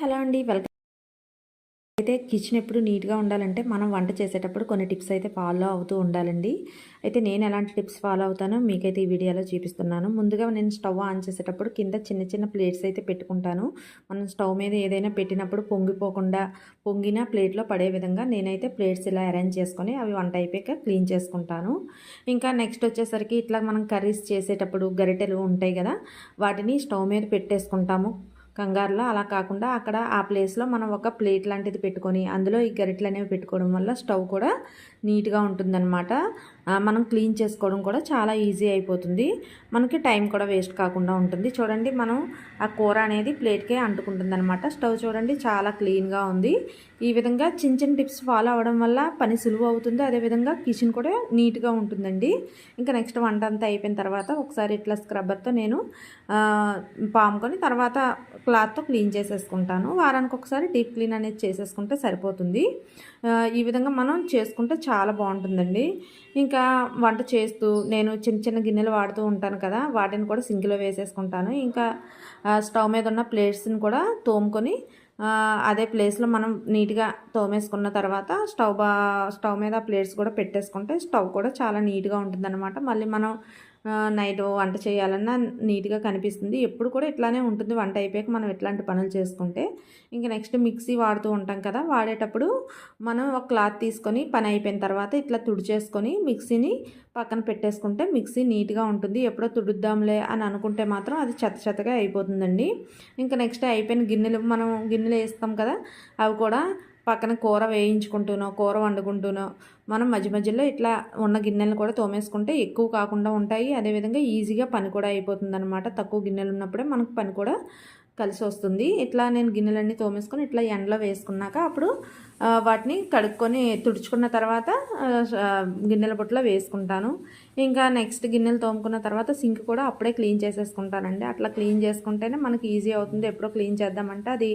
Hello అండి welcome. అయితే kitchen ఎప్పుడు నీట్గా ఉండాలంటే మనం వంట చేసేటప్పుడు కొన్ని టిప్స్ అయితే ఫాలో అవుతూ ఉండాలండి. అయితే నేను ఎలాంటి టిప్స్ ఫాలో అవుతానో మీకైతే ఈ వీడియోలో చూపిస్తున్నాను. ముందుగా నేను స్టవ్ ఆన్ చేసేటప్పుడు కింద చిన్న చిన్న ప్లేట్స్ అయితే పెట్టుకుంటాను. మనం స్టవ్ మీద ఏదైనా పెట్టినప్పుడు పొంగిపోకుండా పొంగిన ప్లేట్లో పడే విధంగా నేనైతే ప్లేట్స్ ఇలా అరేంజ్ చేసుకొని అవి వంట అయిపోయాక క్లీన్ చేసుకుంటాను. ఇంకా నెక్స్ట్ వచ్చేసరికి ఇట్లా మనం కర్రీస్ చేసేటప్పుడు గరిటెలు ఉంటాయి కదా వాటిని స్టవ్ మీద పెట్టేసుకుంటాము. కంగారులో అలా కాకుండా అక్కడ ఆ ప్లేస్లో మనం ఒక ప్లేట్ లాంటిది పెట్టుకొని అందులో ఈ గరిటలు అనేవి పెట్టుకోవడం వల్ల స్టవ్ కూడా నీట్గా ఉంటుందన్నమాట. మనం క్లీన్ చేసుకోవడం కూడా చాలా ఈజీ అయిపోతుంది. మనకి టైం కూడా వేస్ట్ కాకుండా ఉంటుంది. చూడండి మనం ఆ కూర అనేది ప్లేట్కే అంటుకుంటుందన్నమాట. స్టవ్ చూడండి చాలా క్లీన్గా ఉంది. ఈ విధంగా చిన్న చిన్న టిప్స్ ఫాలో అవ్వడం వల్ల పని సులువు అవుతుంది. అదేవిధంగా కిచెన్ కూడా నీట్గా ఉంటుందండి. ఇంకా నెక్స్ట్ వంట అంతా అయిపోయిన తర్వాత ఒకసారి ఇట్లా స్క్రబ్బర్తో నేను పాముకొని తర్వాత క్లాత్తో క్లీన్ చేసేసుకుంటాను. వారానికి ఒకసారి డీప్ క్లీన్ అనేది చేసేసుకుంటే సరిపోతుంది. ఈ విధంగా మనం చేసుకుంటే చాలా బాగుంటుందండి. ఇంకా వంట చేస్తూ నేను చిన్న చిన్న గిన్నెలు వాడుతూ ఉంటాను కదా వాటిని కూడా సింక్లో వేసేసుకుంటాను. ఇంకా స్టవ్ మీద ఉన్న ప్లేట్స్ని కూడా తోముకొని అదే ప్లేస్లో మనం నీట్గా తోమేసుకున్న తర్వాత స్టవ్ బా స్టవ్ మీద ప్లేట్స్ కూడా పెట్టేసుకుంటే స్టవ్ కూడా చాలా నీట్గా ఉంటుందన్నమాట. మళ్ళీ మనం నైట్ వంట చేయాలన్నా నీట్గా కనిపిస్తుంది. ఎప్పుడు కూడా ఇట్లానే ఉంటుంది. వంట అయిపోయాక మనం ఎట్లాంటి పనులు చేసుకుంటే ఇంకా నెక్స్ట్ మిక్సీ వాడుతూ ఉంటాం కదా వాడేటప్పుడు మనం ఒక క్లాత్ తీసుకొని పని అయిపోయిన తర్వాత ఇట్లా తుడిచేసుకొని మిక్సీని పక్కన పెట్టేసుకుంటే మిక్సీ నీట్గా ఉంటుంది. ఎప్పుడో తుడుద్దాంలే అని అనుకుంటే మాత్రం అది చెత్త చెత్తగా అయిపోతుందండి. ఇంకా నెక్స్ట్ అయిపోయిన గిన్నెలు మనం గిన్నెలు వేస్తాం కదా అవి కూడా పక్కన కూర వేయించుకుంటూనో కూర వండుకుంటూనో మనం మధ్య మధ్యలో ఇట్లా ఉన్న గిన్నెలను కూడా తోమేసుకుంటే ఎక్కువ కాకుండా ఉంటాయి. అదేవిధంగా ఈజీగా పని కూడా అయిపోతుంది అనమాట తక్కువ గిన్నెలు ఉన్నప్పుడే మనకు పని కూడా కలిసి వస్తుంది. ఇట్లా నేను గిన్నెలన్నీ తోమేసుకొని ఇట్లా ఎండలో వేసుకున్నాక అప్పుడు వాటిని కడుక్కొని తుడుచుకున్న తర్వాత గిన్నెల బుట్టలో వేసుకుంటాను. ఇంకా నెక్స్ట్ గిన్నెలు తోముకున్న తర్వాత సింక్ కూడా అప్పుడే క్లీన్ చేసేసుకుంటానండి. అట్లా క్లీన్ చేసుకుంటేనే మనకి ఈజీ అవుతుంది. ఎప్పుడో క్లీన్ చేద్దామంటే అది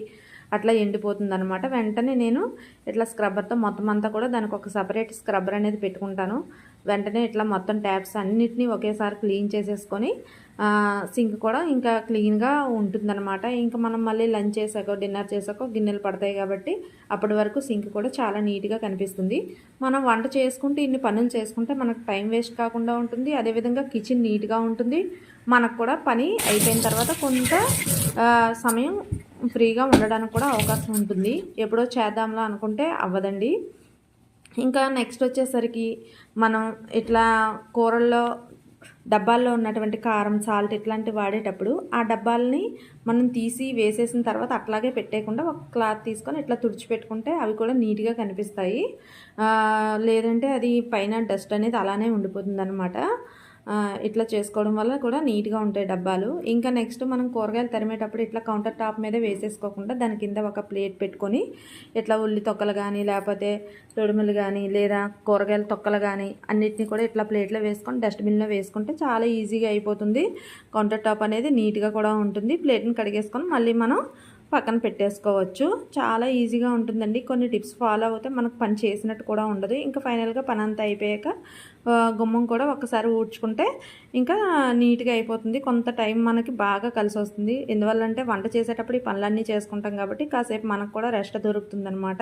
అట్లా ఎండిపోతుంది అనమాట వెంటనే నేను ఇట్లా స్క్రబ్బర్తో మొత్తం అంతా కూడా దానికి ఒక సపరేట్ స్క్రబ్బర్ అనేది పెట్టుకుంటాను. వెంటనే ఇట్లా మొత్తం ట్యాప్స్ అన్నిటినీ ఒకేసారి క్లీన్ చేసేసుకొని సింక్ కూడా ఇంకా క్లీన్గా ఉంటుందన్నమాట. ఇంకా మనం మళ్ళీ లంచ్ చేసాకో డిన్నర్ చేసాకో గిన్నెలు పడతాయి కాబట్టి అప్పటి వరకు సింక్ కూడా చాలా నీట్గా కనిపిస్తుంది. మనం వంట చేసుకుంటే ఇన్ని పనులు చేసుకుంటే మనకు టైం వేస్ట్ కాకుండా ఉంటుంది. అదేవిధంగా కిచెన్ నీట్గా ఉంటుంది. మనకు కూడా పని అయిపోయిన తర్వాత కొంత సమయం ఫ్రీగా ఉండడానికి కూడా అవకాశం ఉంటుంది. ఎప్పుడో చేద్దాంలా అనుకుంటే అవ్వదండి. ఇంకా నెక్స్ట్ వచ్చేసరికి మనం ఇట్లా కూరల్లో డబ్బాల్లో ఉన్నటువంటి కారం సాల్ట్ ఇట్లాంటివి వాడేటప్పుడు ఆ డబ్బాలని మనం తీసి వేసేసిన తర్వాత అట్లాగే పెట్టేయకుండా ఒక క్లాత్ తీసుకొని ఇట్లా తుడిచిపెట్టుకుంటే అవి కూడా నీట్గా కనిపిస్తాయి. లేదంటే అది పైన డస్ట్ అనేది అలానే ఉండిపోతుంది అనమాట ఇట్లా చేసుకోవడం వల్ల కూడా నీట్గా ఉంటాయి డబ్బాలు. ఇంకా నెక్స్ట్ మనం కూరగాయలు తరిమేటప్పుడు ఇట్లా కౌంటర్ టాప్ మీద వేసేసుకోకుండా దాని కింద ఒక ప్లేట్ పెట్టుకొని ఇట్లా ఉల్లి తొక్కలు కానీ లేకపోతే తొడుములు కానీ లేదా కూరగాయల తొక్కలు కానీ అన్నిటిని కూడా ఇట్లా ప్లేట్లో వేసుకొని డస్ట్బిన్లో వేసుకుంటే చాలా ఈజీగా అయిపోతుంది. కౌంటర్ టాప్ అనేది నీట్గా కూడా ఉంటుంది. ప్లేట్ని కడిగేసుకొని మళ్ళీ మనం పక్కన పెట్టేసుకోవచ్చు. చాలా ఈజీగా ఉంటుందండి. కొన్ని టిప్స్ ఫాలో అవుతే మనకు పని చేసినట్టు కూడా ఉండదు. ఇంకా ఫైనల్గా పని అంతా అయిపోయాక గుమ్మం కూడా ఒకసారి ఊడ్చుకుంటే ఇంకా నీట్గా అయిపోతుంది. కొంత టైం మనకి బాగా కలిసి వస్తుంది. ఎందువల్లంటే వంట చేసేటప్పుడు ఈ పనులన్నీ చేసుకుంటాం కాబట్టి కాసేపు మనకు కూడా రెస్ట్ దొరుకుతుందనమాట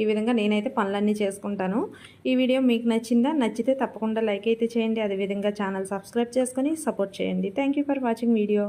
ఈ విధంగా నేనైతే పనులన్నీ చేసుకుంటాను. ఈ వీడియో మీకు నచ్చిందా? నచ్చితే తప్పకుండా లైక్ అయితే చేయండి. అదేవిధంగా ఛానల్ సబ్స్క్రైబ్ చేసుకొని సపోర్ట్ చేయండి. Thank for watching video.